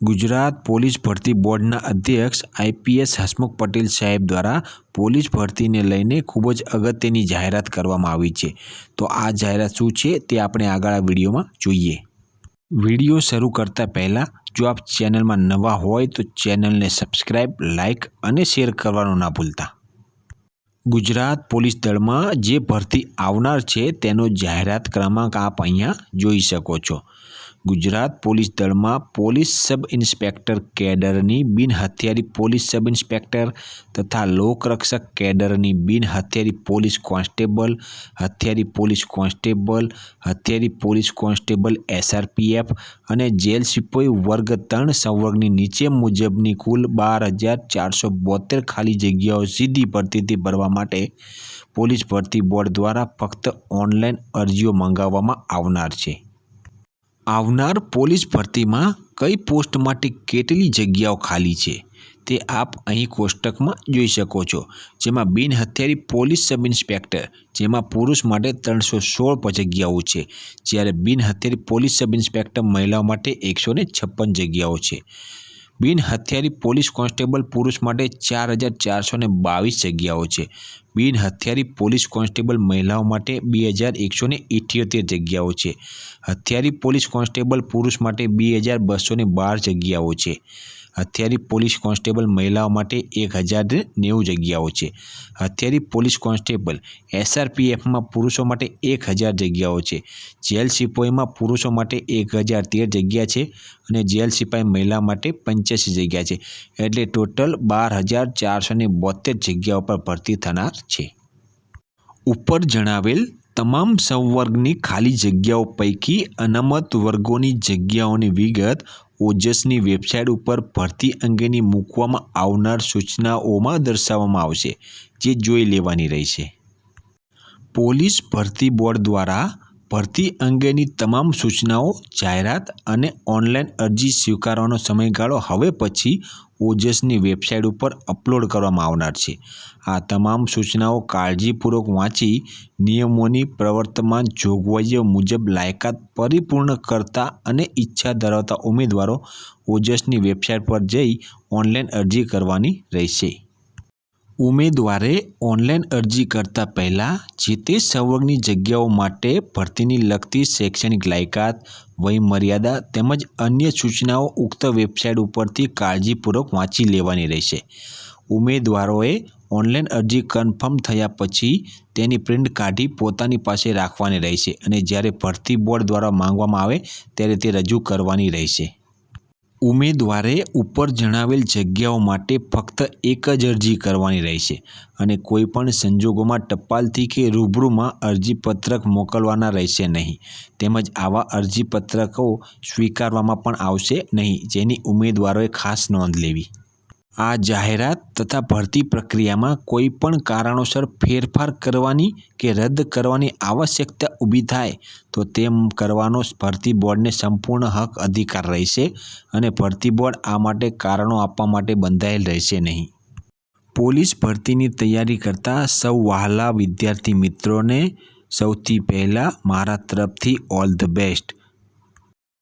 Gujarat police ભરતી બોર્ડના અધ્યક્ષ આઈપીએસ હસમુખ પટેલ સાહેબ દ્વારા પોલીસ ભરતીને લઈને ખૂબ જ અગત્યની જાહેરાત કરવામાં આવી છે. તો આ જાહેરાત શું છે તે આપણે આગળ વિડીયોમાં જોઈએ. વીડિયો શરૂ કરતાં પહેલાં જો આપ ચેનલમાં નવા હોય તો ચેનલને સબસ્ક્રાઈબ લાઇક અને શેર કરવાનું ના ભૂલતા. ગુજરાત પોલીસ દળમાં જે ભરતી આવનાર છે તેનો જાહેરાત ક્રમાંક આપ અહીંયા જોઈ શકો છો. ગુજરાત પોલીસ દળમાં પોલીસ સબ ઇન્સ્પેક્ટર કેડરની બિનહથિયારી પોલીસ સબ ઇન્સ્પેક્ટર તથા લોકરક્ષક કેડરની બિનહથિયારી પોલીસ કોન્સ્ટેબલ, હથિયારી પોલીસ કોન્સ્ટેબલ, હથિયારી પોલીસ કોન્સ્ટેબલ એસઆરપીએફ અને જેલ સિપાઈ વર્ગ ત્રણ સંવર્ગની નીચે મુજબની કુલ બાર હજાર ચારસો બોતેર ખાલી જગ્યાઓ સીધી ભરતીથી ભરવા માટે પોલીસ ભરતી બોર્ડ દ્વારા ફક્ત ઓનલાઈન અરજીઓ મંગાવવામાં આવનાર છે. આવનાર પોલીસ ભરતીમાં કઈ પોસ્ટ માટે કેટલી જગ્યાઓ ખાલી છે તે આપ અહીં કોષ્ટકમાં જોઈ શકો છો. જેમાં બિન હથિયારી પોલીસ સબ ઇન્સ્પેક્ટર જેમાં પુરુષ માટે ત્રણસો સોળ જગ્યાઓ છે. જ્યારે બિન હથિયારી પોલીસ સબ ઇન્સ્પેક્ટર મહિલાઓ માટે એકસો ને છપ્પન જગ્યાઓ છે. બિન હથિયારી પોલીસ કોન્સ્ટેબલ પુરુષ માટે ચાર હજાર ચારસો ને બાવીસ જગ્યાઓ છે. બિન હથિયારી પોલીસ કોન્સ્ટેબલ મહિલાઓ માટે બે હજાર એકસો ને ઇઠ્યોતેર જગ્યાઓ છે. હથિયારી પોલીસ કોન્સ્ટેબલ પુરુષ માટે બે હજાર બસો બાર જગ્યાઓ છે. હથિયારી પોલીસ કોન્સ્ટેબલ મહિલાઓ માટે એક હજાર નેવું જગ્યાઓ છે. હથિયારી પોલીસ કોન્સ્ટેબલ એસઆરપીએફમાં પુરુષો માટે એક હજાર જગ્યાઓ છે. જેલ સિપાહીમાં પુરુષો માટે એક હજાર તેર જગ્યા છે અને જેલ સિપાહી મહિલા માટે પંચ્યાસી જગ્યા છે. એટલે ટોટલ બાર હજાર ચારસો ને બોતેર જગ્યાઓ પર ભરતી થનાર છે. ઉપર જણાવેલ તમામ સંવર્ગની ખાલી જગ્યાઓ પૈકી અનામત વર્ગોની જગ્યાઓની વિગત ઓજસની વેબસાઇટ ઉપર ભરતી અંગેની મૂકવામાં આવનાર સૂચનાઓમાં દર્શાવવામાં આવશે, જે જોઈ લેવાની રહેશે. પોલીસ ભરતી બોર્ડ દ્વારા ભરતી અંગેની તમામ સૂચનાઓ, જાહેરાત અને ઓનલાઈન અરજી સ્વીકારવાનો સમયગાળો હવે પછી ઓજસની વેબસાઇટ ઉપર અપલોડ કરવામાં આવનાર છે. આ તમામ સૂચનાઓ કાળજીપૂર્વક વાંચી, નિયમોની પ્રવર્તમાન જોગવાઈઓ મુજબ લાયકાત પરિપૂર્ણ કરતા અને ઈચ્છા ધરાવતા ઉમેદવારો ઓજસની વેબસાઇટ પર જઈ ઓનલાઈન અરજી કરવાની રહેશે. ઉમેદવારે ઓનલાઈન અરજી કરતાં પહેલાં જે તે સંવર્ગની જગ્યાઓ માટે ભરતીની લગતી શૈક્ષણિક લાયકાત, વયમર્યાદા તેમજ અન્ય સૂચનાઓ ઉક્ત વેબસાઇટ ઉપરથી કાળજીપૂર્વક વાંચી લેવાની રહેશે. ઉમેદવારોએ ઓનલાઈન અરજી કન્ફર્મ થયા પછી તેની પ્રિન્ટ કાઢી પોતાની પાસે રાખવાની રહેશે અને જ્યારે ભરતી બોર્ડ દ્વારા માંગવામાં આવે ત્યારે તે રજૂ કરવાની રહેશે. ઉમેદવારે ઉપર જણાવેલ જગ્યાઓ માટે ફક્ત એક જ અરજી કરવાની રહેશે અને કોઈપણ સંજોગોમાં ટપાલથી કે રૂબરૂમાં અરજીપત્રક મોકલવાના રહેશે નહીં. તેમજ આવા અરજીપત્રકો સ્વીકારવામાં પણ આવશે નહીં, જેની ઉમેદવારોએ ખાસ નોંધ લેવી. આ જાહેરાત તથા ભરતી પ્રક્રિયામાં કોઈ પણ કારણોસર ફેરફાર કરવાની કે રદ કરવાની આવશ્યકતા ઊભી થાય, તો તેમ કરવાનો ભરતી બોર્ડને સંપૂર્ણ હક અધિકાર રહેશે અને ભરતી બોર્ડ આ માટે કારણો આપવા માટે બંધાયેલ રહેશે નહીં. પોલીસ ભરતીની તૈયારી કરતા સૌ વહાલા વિદ્યાર્થી મિત્રોને સૌથી પહેલાં મારા તરફથી ઓલ ધ બેસ્ટ.